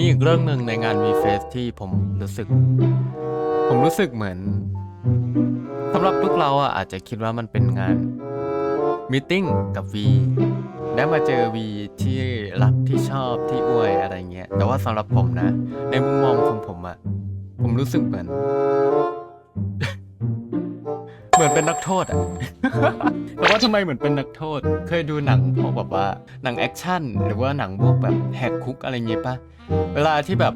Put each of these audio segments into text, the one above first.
มีอีกเรื่องหนึ่งในงาน V Face ที่ผมรู้สึก ผมรู้สึกเหมือนสำหรับพวกเราอะอาจจะคิดว่ามันเป็นงานมีติ้งกับ V ได้มาเจอ V ที่รักที่ชอบที่อวยอะไรเงี้ยแต่ว่าสำหรับผมนะ ในมุมมองของผมอะผมรู้สึกเหมือน เหมือนเป็นนักโทษอะ แต่ว่าทำไมเหมือนเป็นนักโทษ เคยดูหนังพวกแบบว่าหนังแอคชั่นหรือว่าหนังพวกแบบแหกคุกอะไรเงี้ยปะเวลาที่แบบ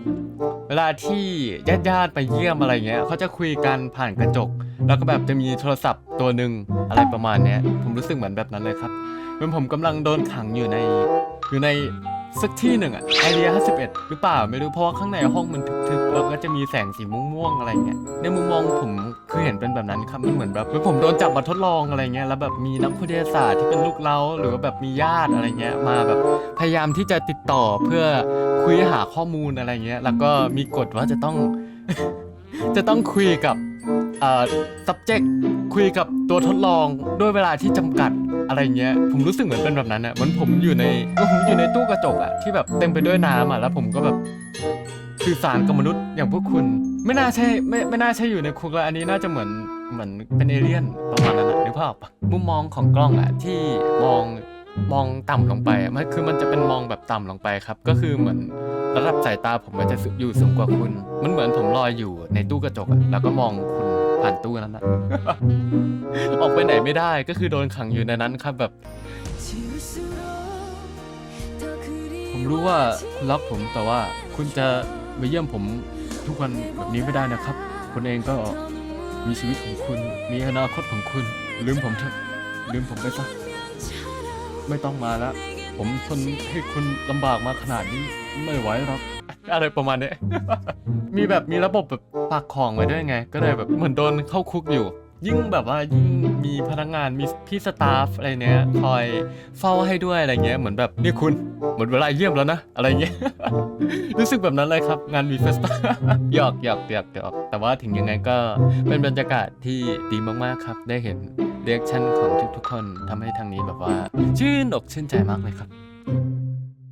เวลาที่ญาติญาติไปเยี่ยมอะไรเงี้ยเขาจะคุยกันผ่านกระจก แล้วก็แบบจะมีโทรศัพท์ตัวหนึ่งอะไรประมาณเนี้ย ผมรู้สึกเหมือนแบบนั้นเลยครับเหมือนผมกำลังโดนขังอยู่ในอยู่ใน สักที่หนึ่งอะไอเดีย51 หรือเปล่าไม่รู้เพราะว่าข้างในห้องมันทึบๆแล้วก็จะมีแสงสีม่วงๆอะไรเงี้ยในมุมมองผมคือเห็นเป็นแบบนั้นครับมันเหมือนแบบเมือผมโดนจับมาทดลองอะไรเงี้ยแล้วแบบมีนักวิทยาศาสตร์ที่เป็นลูกเล้าหรือว่าแบบมีญาติอะไรเงี้ยมาแบบพยายามที่จะติดต่อเพื่อคุยหาข้อมูลอะไรเงี้ยแล้วก็มีกฎว่าจะต้อง จะต้องคุยกับเอ่อ subject คุยกับตัวทดลองด้วยเวลาที่จำกัด อะไรเงี้ยผมรู้สึกเหมือนเป็นแบบนั้นอะเหมือนผมอยู่ในผมอยู่ในตู้กระจกอะที่แบบเต็มไปด้วยน้ำอะแล้วผมก็แบบสื่อสารกับมนุษย์อย่างพวกคุณ ไม่น่าใช่ไม่ไม่น่าใช่อยู่ในคุกแล้วอันนี้น่าจะเหมือนเหมือนเป็นเอเลี่ยนประมาณนั้นอะนึกภาพออกปะมุมมองของกล้องอะที่มองมองต่ำลงไปอะมันคือมันจะเป็นมองแบบต่ำลงไปครับ ก็คือเหมือนระดับสายตาผมมันจะอยู่สูงกว่าคุณ มันเหมือนผมลอยอยู่ในตู้กระจกอะแล้วก็มองคุณ ผ่านตู้นั้นอะออกไปไหนไม่ได้ก็คือโดนขังอยู่ในนั้นครับแบบ ผมรู้ว่าคุณรักผมแต่ว่าคุณจะมาเยี่ยมผมทุกวันแบบนี้ไม่ได้นะครับ คุณเองก็มีชีวิตของคุณ มีอนาคตของคุณ ลืมผมเถอะลืมผมไปซะไม่ต้องมาแล้ว ผมทนให้คุณลำบากมาขนาดนี้ไม่ไหวหรอก อะไรประมาณเนี้ย มีแบบมีระบบแบบฝากของไว้ด้วยไง ก็เลยแบบเหมือนโดนเข้าคุกอยู่ ยิ่งแบบว่ายิ่งมีพนักงานมีพี่สตาฟอะไรเนี้ยคอยเฝ้าให้ด้วยอะไรเงี้ยเหมือนแบบนี่คุณหมดเวลาเยี่ยมแล้วนะอะไรเงี้ย รู้สึกแบบนั้นเลยครับ งานวีเฟสหยอกหยอกหยอกหยอกแต่ว่าถึงยังไงก็เป็นบรรยากาศที่ดีมากๆครับ ได้เห็นเรียกชั่นของทุกๆคนทำให้ทางนี้แบบว่า ชื่นอกชื่นใจมากเลยครับ